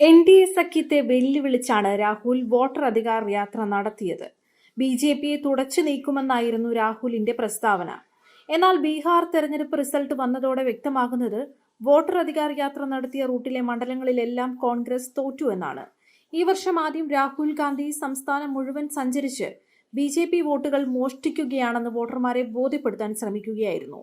N D A സഖ്യത്തെ വെല്ലുവിളിച്ചാണ് Rahul voter Adhikar യാത്ര നടത്തിയത്. ബി ജെ പിയെ തുടച്ചു നീക്കുമെന്നായിരുന്നു രാഹുലിന്റെ പ്രസ്താവന. എന്നാൽ ബീഹാർ തെരഞ്ഞെടുപ്പ് റിസൾട്ട് വന്നതോടെ വ്യക്തമാകുന്നത് വോട്ടർ അധികാർ യാത്ര നടത്തിയ റൂട്ടിലെ മണ്ഡലങ്ങളിലെല്ലാം കോൺഗ്രസ് തോറ്റു എന്നാണ്. ഈ വർഷം ആദ്യം രാഹുൽ ഗാന്ധി സംസ്ഥാനം മുഴുവൻ സഞ്ചരിച്ച് ബി ജെ പി വോട്ടുകൾ മോഷ്ടിക്കുകയാണെന്ന് വോട്ടർമാരെ ബോധ്യപ്പെടുത്താൻ ശ്രമിക്കുകയായിരുന്നു.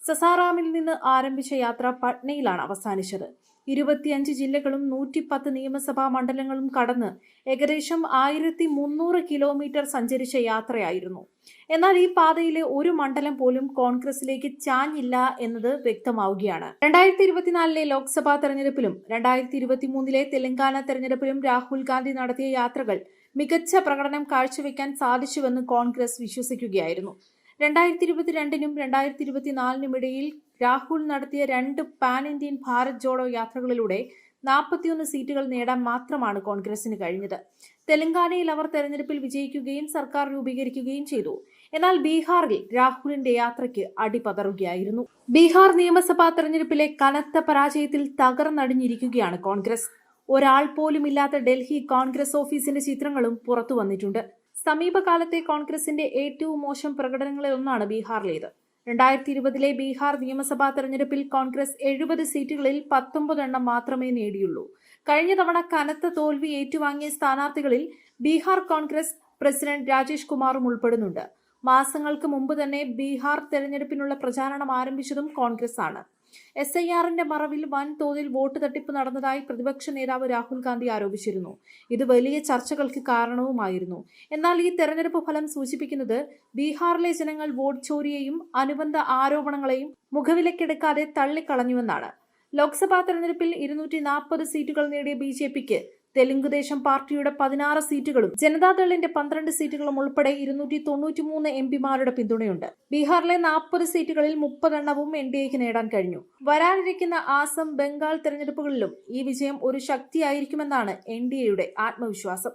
സസാറാമിൽ നിന്ന് ആരംഭിച്ച യാത്ര പട്നയിലാണ് അവസാനിച്ചത്. ഇരുപത്തിയഞ്ച് ജില്ലകളും നൂറ്റിപ്പത്ത് നിയമസഭാ മണ്ഡലങ്ങളും കടന്ന് ഏകദേശം ആയിരത്തി മുന്നൂറ് കിലോമീറ്റർ സഞ്ചരിച്ച യാത്രയായിരുന്നു. എന്നാൽ ഈ പാതയിലെ ഒരു മണ്ഡലം പോലും കോൺഗ്രസിലേക്ക് ചാഞ്ഞില്ല എന്നത് വ്യക്തമാവുകയാണ്. രണ്ടായിരത്തി ഇരുപത്തിനാലിലെ ലോക്സഭാ തെരഞ്ഞെടുപ്പിലും രണ്ടായിരത്തി ഇരുപത്തിമൂന്നിലെ തെലങ്കാന തെരഞ്ഞെടുപ്പിലും രാഹുൽ ഗാന്ധി നടത്തിയ യാത്രകൾ മികച്ച പ്രകടനം കാഴ്ചവെക്കാൻ സാധിച്ചുവെന്ന് കോൺഗ്രസ് വിശ്വസിക്കുകയായിരുന്നു. രണ്ടായിരത്തി ഇരുപത്തിരണ്ടിനും രണ്ടായിരത്തി ഇരുപത്തിനാലിനും ഇടയിൽ രാഹുൽ നടത്തിയ രണ്ട് പാൻ ഇന്ത്യൻ ഭാരത് ജോഡോ യാത്രകളിലൂടെ നാൽപ്പത്തിയൊന്ന് സീറ്റുകൾ നേടാൻ മാത്രമാണ് കോൺഗ്രസിന് കഴിഞ്ഞത്. തെലങ്കാനയിൽ അവർ തെരഞ്ഞെടുപ്പിൽ വിജയിക്കുകയും സർക്കാർ രൂപീകരിക്കുകയും ചെയ്തു. എന്നാൽ ബീഹാറിൽ രാഹുലിന്റെ യാത്രയ്ക്ക് അടിപതറുകയായിരുന്നു. ബീഹാർ നിയമസഭാ തെരഞ്ഞെടുപ്പിലെ കനത്ത പരാജയത്തിൽ തകർന്നടിഞ്ഞിരിക്കുകയാണ് കോൺഗ്രസ്. ഒരാൾ പോലും ഇല്ലാത്ത ഡൽഹി കോൺഗ്രസ് ഓഫീസിന്റെ ചിത്രങ്ങളും പുറത്തു വന്നിട്ടുണ്ട് സമീപകാലത്തെ കോൺഗ്രസിന്റെ ഏറ്റവും മോശം പ്രകടനങ്ങളിൽ ഒന്നാണ് ബീഹാറിലേത്. രണ്ടായിരത്തി ഇരുപതിലെ ബീഹാർ നിയമസഭാ തെരഞ്ഞെടുപ്പിൽ കോൺഗ്രസ് എഴുപത് സീറ്റുകളിൽ പത്തൊമ്പതെണ്ണം മാത്രമേ നേടിയുള്ളൂ. കഴിഞ്ഞ തവണ കനത്ത തോൽവി ഏറ്റുവാങ്ങിയ സ്ഥാനാർത്ഥികളിൽ ബീഹാർ കോൺഗ്രസ് പ്രസിഡന്റ് രാജേഷ് കുമാറും ഉൾപ്പെടുന്നുണ്ട്. മാസങ്ങൾക്ക് മുമ്പ് തന്നെ ബീഹാർ തെരഞ്ഞെടുപ്പിനുള്ള പ്രചാരണം ആരംഭിച്ചതും കോൺഗ്രസ് ആണ്. എസ് ഐ ആറിന്റെ മറവിൽ വൻതോതിൽ വോട്ട് തട്ടിപ്പ് നടന്നതായി പ്രതിപക്ഷ നേതാവ് രാഹുൽ ഗാന്ധി ആരോപിച്ചിരുന്നു. ഇത് വലിയ ചർച്ചകൾക്ക് കാരണവുമായിരുന്നു. എന്നാൽ ഈ തെരഞ്ഞെടുപ്പ് ഫലം സൂചിപ്പിക്കുന്നത് ബീഹാറിലെ ജനങ്ങൾ വോട്ട് ചോരിയെയും അനുബന്ധ ആരോപണങ്ങളെയും മുഖവിലക്കെടുക്കാതെ തള്ളിക്കളഞ്ഞുവെന്നാണ്. ലോക്സഭാ തെരഞ്ഞെടുപ്പിൽ ഇരുന്നൂറ്റി നാൽപ്പത് സീറ്റുകൾ നേടിയ ബി ജെ പിക്ക് തെലുങ്കുദേശം പാർട്ടിയുടെ പതിനാറ് സീറ്റുകളും ജനതാദളിന്റെ പന്ത്രണ്ട് സീറ്റുകളും ഉൾപ്പെടെ ഇരുന്നൂറ്റി തൊണ്ണൂറ്റിമൂന്ന് എം പിമാരുടെ പിന്തുണയുണ്ട്. ബീഹാറിലെ നാൽപ്പത് സീറ്റുകളിൽ മുപ്പതെണ്ണവും എൻ ഡി എക്ക് നേടാൻ കഴിഞ്ഞു. വരാനിരിക്കുന്ന ആസം ബംഗാൾ തെരഞ്ഞെടുപ്പുകളിലും ഈ വിജയം ഒരു ശക്തിയായിരിക്കുമെന്നാണ് എൻ ഡി എയുടെ ആത്മവിശ്വാസം.